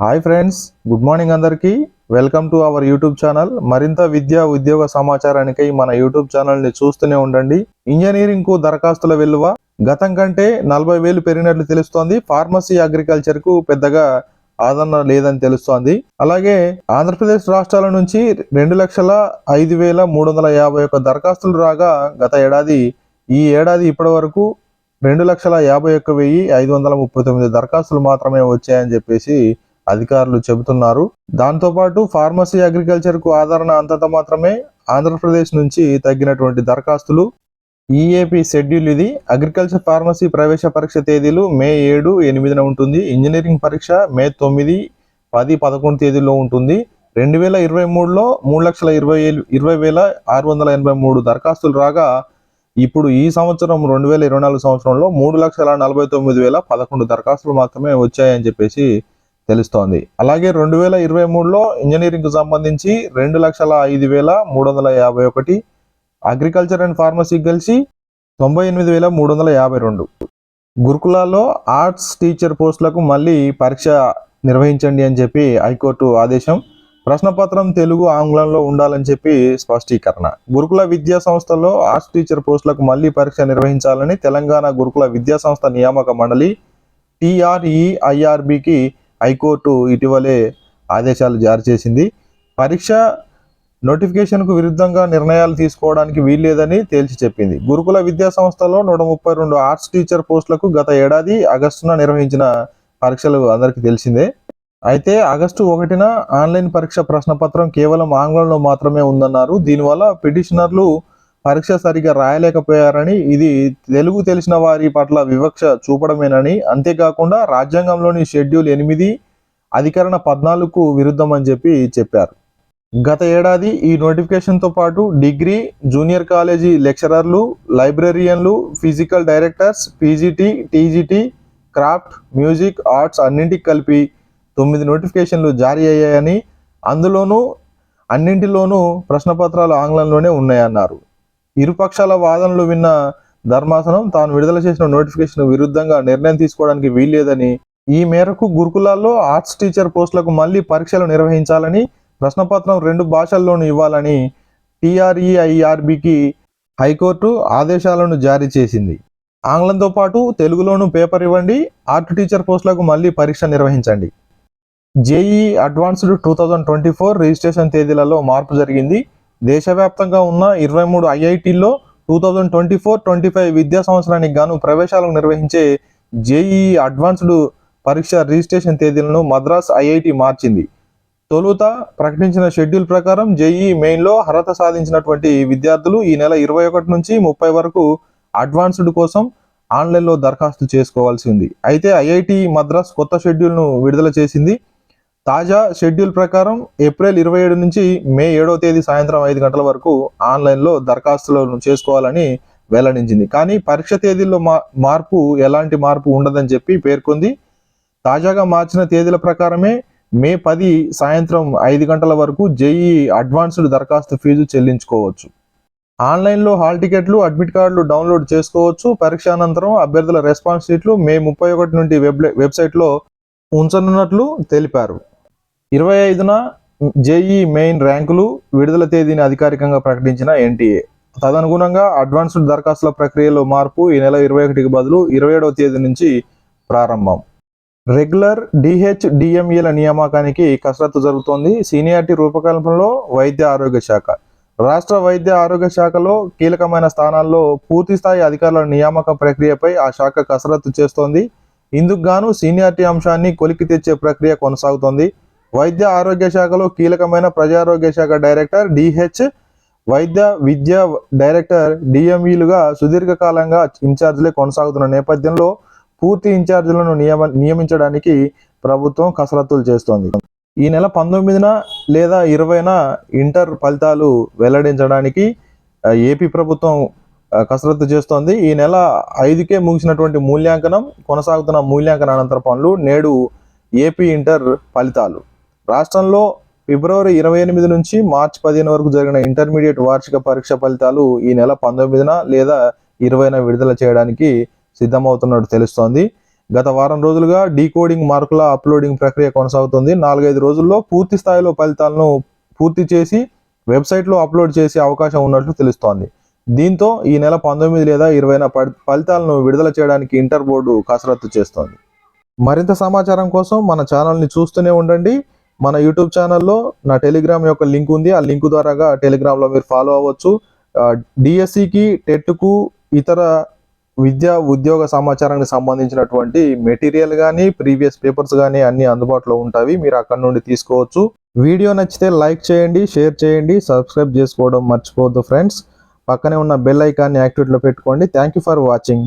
Hi friends good morning అందరికీ. Welcome to our YouTube channel. మరింత విద్యా ఉద్యోగ సమాచారానికై మన యూట్యూబ్ ఛానల్ని చూస్తూనే ఉండండి. ఇంజనీరింగ్కు దరఖాస్తుల విలువ గతం కంటే నలభై వేలు పెరిగినట్లు తెలుస్తోంది. ఫార్మసీ అగ్రికల్చర్కు పెద్దగా ఆదరణ లేదని తెలుస్తోంది. అలాగే ఆంధ్రప్రదేశ్ రాష్ట్రాల నుంచి రెండు లక్షల ఐదు వేల మూడు వందల యాభై ఒక్క దరఖాస్తులు రాగా గత ఏడాది ఈ ఏడాది ఇప్పటి వరకు రెండు లక్షల యాభై ఒక్క వెయ్యి ఐదు వందల ముప్పై తొమ్మిది దరఖాస్తులు మాత్రమే వచ్చాయని చెప్పేసి అధికారులు చెబుతున్నారు. దాంతోపాటు ఫార్మసీ అగ్రికల్చర్కు ఆదరణ అంతంత మాత్రమే ఆంధ్రప్రదేశ్ నుంచి తగ్గినటువంటి దరఖాస్తులు. ఈఏపి షెడ్యూల్ ఇది. అగ్రికల్చర్ ఫార్మసీ ప్రవేశ పరీక్ష తేదీలు మే ఏడు ఎనిమిదిన ఉంటుంది. ఇంజనీరింగ్ పరీక్ష మే తొమ్మిది పది పదకొండు తేదీల్లో ఉంటుంది. రెండు వేల ఇరవై మూడులో మూడు లక్షల ఇరవై ఏలు ఇరవై వేల ఆరు వందల ఎనభై మూడు దరఖాస్తులు రాగా ఇప్పుడు ఈ సంవత్సరం రెండు వేల ఇరవై నాలుగు సంవత్సరంలో మూడు లక్షల నలభై తొమ్మిది వేల పదకొండు దరఖాస్తులు మాత్రమే వచ్చాయని చెప్పేసి తెలుస్తోంది. అలాగే రెండు వేల ఇరవై మూడులో ఇంజనీరింగ్కు సంబంధించి రెండు లక్షల ఐదు వేల మూడు వందల యాభై ఒకటి అగ్రికల్చర్ అండ్ ఫార్మసీ కలిసి తొంభై ఎనిమిది వేల మూడు వందల యాభై రెండు. గురుకులాల్లో ఆర్ట్స్ టీచర్ పోస్టులకు మళ్ళీ పరీక్ష నిర్వహించండి అని చెప్పి హైకోర్టు ఆదేశం. ప్రశ్నపత్రం తెలుగు ఆంగ్లంలో ఉండాలని చెప్పి స్పష్టీకరణ. గురుకుల విద్యా సంస్థల్లో ఆర్ట్స్ టీచర్ పోస్టులకు మళ్ళీ పరీక్ష నిర్వహించాలని తెలంగాణ గురుకుల విద్యా సంస్థ నియామక మండలి టీఆర్ఈఐఆర్బికి హైకోర్టు ఇటీవలే ఆదేశాలు జారీ చేసింది. పరీక్ష నోటిఫికేషన్కు విరుద్ధంగా నిర్ణయాలు తీసుకోవడానికి వీల్లేదని తేల్చి చెప్పింది. గురుకుల విద్యా సంస్థలో నూట ముప్పై రెండు ఆర్ట్స్ టీచర్ పోస్టులకు గత ఏడాది ఆగస్టున నిర్వహించిన పరీక్షలు అందరికీ తెలిసిందే. అయితే ఆగస్టు ఒకటిన ఆన్లైన్ పరీక్ష ప్రశ్నపత్రం కేవలం ఆంగ్లంలో మాత్రమే ఉందన్నారు. దీనివల్ల పిటిషనర్లు పరీక్ష సరిగా రాయలేకపోయారని ఇది తెలుగు తెలిసిన వారి పట్ల వివక్ష చూపడమేనని. అంతేకాకుండా రాజ్యాంగంలోని షెడ్యూల్ ఎనిమిది అధికరణ పద్నాలుగుకు విరుద్ధం అని చెప్పి చెప్పారు. గత ఏడాది ఈ నోటిఫికేషన్తో పాటు డిగ్రీ జూనియర్ కాలేజీ లెక్చరర్లు లైబ్రరియన్లు physical directors PGT TGT craft music arts అన్నింటికి కలిపి తొమ్మిది నోటిఫికేషన్లు జారీ అయ్యాయని అందులోనూ అన్నింటిలోనూ ప్రశ్నపత్రాలు ఆంగ్లంలోనే ఉన్నాయన్నారు. ఇరుపక్షాల వాదనలు విన్న ధర్మాసనం తాను విడుదల చేసిన నోటిఫికేషన్ విరుద్ధంగా నిర్ణయం తీసుకోవడానికి వీల్లేదని ఈ మేరకు గురుకులాల్లో ఆర్ట్స్ టీచర్ పోస్టులకు మళ్ళీ పరీక్షలు నిర్వహించాలని ప్రశ్నపత్రం రెండు భాషల్లోనూ ఇవ్వాలని టీఆర్ఈఐఆర్బికి హైకోర్టు ఆదేశాలను జారీ చేసింది. ఆంగ్లంతో పాటు తెలుగులోనూ పేపర్ ఇవ్వండి ఆర్ట్ టీచర్ పోస్టులకు మళ్ళీ పరీక్ష నిర్వహించండి. JE advanced two thousand twenty four registration తేదీలలో మార్పు జరిగింది. దేశవ్యాప్తంగా ఉన్న ఇరవై మూడు ఐఐటీల్లో two thousand twenty four twenty five విద్యా సంవత్సరానికి గాను ప్రవేశాలకు నిర్వహించే జేఈ అడ్వాన్స్డ్ పరీక్ష రిజిస్ట్రేషన్ తేదీలను మద్రాస్ ఐఐటి మార్చింది. తొలుత ప్రకటించిన షెడ్యూల్ ప్రకారం జేఈ మెయిన్లో అర్హత సాధించినటువంటి విద్యార్థులు ఈ నెల ఇరవై ఒకటి నుంచి ముప్పై వరకు అడ్వాన్స్డ్ కోసం ఆన్లైన్లో దరఖాస్తు చేసుకోవాల్సి ఉంది. అయితే ఐఐటి మద్రాస్ కొత్త షెడ్యూల్ను విడుదల చేసింది. తాజా షెడ్యూల్ ప్రకారం ఏప్రిల్ ఇరవై ఏడు నుంచి మే ఏడవ తేదీ సాయంత్రం ఐదు గంటల వరకు ఆన్లైన్లో దరఖాస్తులను చేసుకోవాలని వెల్లడించింది. కానీ పరీక్ష తేదీల్లో మా మార్పు ఎలాంటి మార్పు ఉండదని చెప్పి పేర్కొంది. తాజాగా మార్చిన తేదీల ప్రకారమే మే పది సాయంత్రం ఐదు గంటల వరకు జేఈ అడ్వాన్స్డ్ దరఖాస్తు ఫీజు చెల్లించుకోవచ్చు. ఆన్లైన్లో హాల్ టికెట్లు అడ్మిట్ కార్డులు డౌన్లోడ్ చేసుకోవచ్చు. పరీక్ష అనంతరం అభ్యర్థుల రెస్పాన్స్ షీట్లు మే ముప్పై ఒకటి నుండి వెబ్ వెబ్సైట్లో ఉంచనున్నట్లు తెలిపారు. ఇరవై ఐదున జేఈ మెయిన్ ర్యాంకులు విడుదల తేదీని అధికారికంగా ప్రకటించిన ఎన్టీఏ. తదనుగుణంగా అడ్వాన్స్డ్ దరఖాస్తుల ప్రక్రియలో మార్పు ఈ నెల ఇరవై ఒకటికి బదులు ఇరవై ఏడవ తేదీ నుంచి ప్రారంభం. రెగ్యులర్ డిహెచ్ డిఎంఈల నియామకానికి కసరత్తు జరుగుతోంది. సీనియారిటీ రూపకల్పనలో వైద్య ఆరోగ్య శాఖ. రాష్ట్ర వైద్య ఆరోగ్య శాఖలో కీలకమైన స్థానాల్లో పూర్తి స్థాయి అధికారుల నియామక ప్రక్రియపై ఆ శాఖ కసరత్తు చేస్తోంది. ఇందుకు గాను సీనియారిటీ అంశాన్ని కొలికి తెచ్చే ప్రక్రియ కొనసాగుతోంది. వైద్య ఆరోగ్య శాఖలో కీలకమైన ప్రజారోగ్య శాఖ డైరెక్టర్ డిహెచ్ వైద్య విద్య డైరెక్టర్ డిఎంఈలుగా సుదీర్ఘకాలంగా ఇన్ఛార్జీలే కొనసాగుతున్న నేపథ్యంలో పూర్తి ఇన్ఛార్జీలను నియమ నియమించడానికి ప్రభుత్వం కసరత్తులు చేస్తోంది. ఈ నెల పంతొమ్మిదిన లేదా ఇరవైన ఇంటర్ ఫలితాలు వెల్లడించడానికి ఏపీ ప్రభుత్వం కసరత్తు చేస్తోంది. ఈ నెల ఐదుకే ముగిసినటువంటి మూల్యాంకనం కొనసాగుతున్న మూల్యాంకన అనంతర పనులు నేడు ఏపీ ఇంటర్ ఫలితాలు. రాష్ట్రంలో ఫిబ్రవరి ఇరవై ఎనిమిది నుంచి మార్చి పదిహేను వరకు జరిగిన ఇంటర్మీడియట్ వార్షిక పరీక్ష ఫలితాలు ఈ నెల పంతొమ్మిదిన లేదా ఇరవైన విడుదల చేయడానికి సిద్ధమవుతున్నట్టు తెలుస్తోంది. గత వారం రోజులుగా డీకోడింగ్ మార్కుల అప్లోడింగ్ ప్రక్రియ కొనసాగుతుంది. నాలుగైదు రోజుల్లో పూర్తి స్థాయిలో ఫలితాలను పూర్తి చేసి వెబ్సైట్లో అప్లోడ్ చేసే అవకాశం ఉన్నట్లు తెలుస్తోంది. దీంతో ఈ నెల పంతొమ్మిది లేదా ఇరవైన ప- ఫలితాలను విడుదల చేయడానికి ఇంటర్ బోర్డు కసరత్తు చేస్తోంది. మరింత సమాచారం కోసం మన ఛానల్ని చూస్తూనే ఉండండి. మన యూట్యూబ్ ఛానల్లో నా టెలిగ్రామ్ యొక్క లింక్ ఉంది. ఆ లింక్ ద్వారాగా టెలిగ్రామ్లో మీరు ఫాలో అవ్వచ్చు. డిఎస్సికి టెట్కు ఇతర విద్యా ఉద్యోగ సమాచారానికి సంబంధించినటువంటి మెటీరియల్ కానీ ప్రీవియస్ పేపర్స్ కానీ అన్ని అందుబాటులో ఉంటాయి. మీరు అక్కడ నుండి తీసుకోవచ్చు. వీడియో నచ్చితే లైక్ చేయండి షేర్ చేయండి సబ్స్క్రైబ్ చేసుకోవడం మర్చిపోవద్దు ఫ్రెండ్స్. పక్కనే ఉన్న బెల్ ఐకాన్ని యాక్టివేట్లో పెట్టుకోండి. Thank you for watching.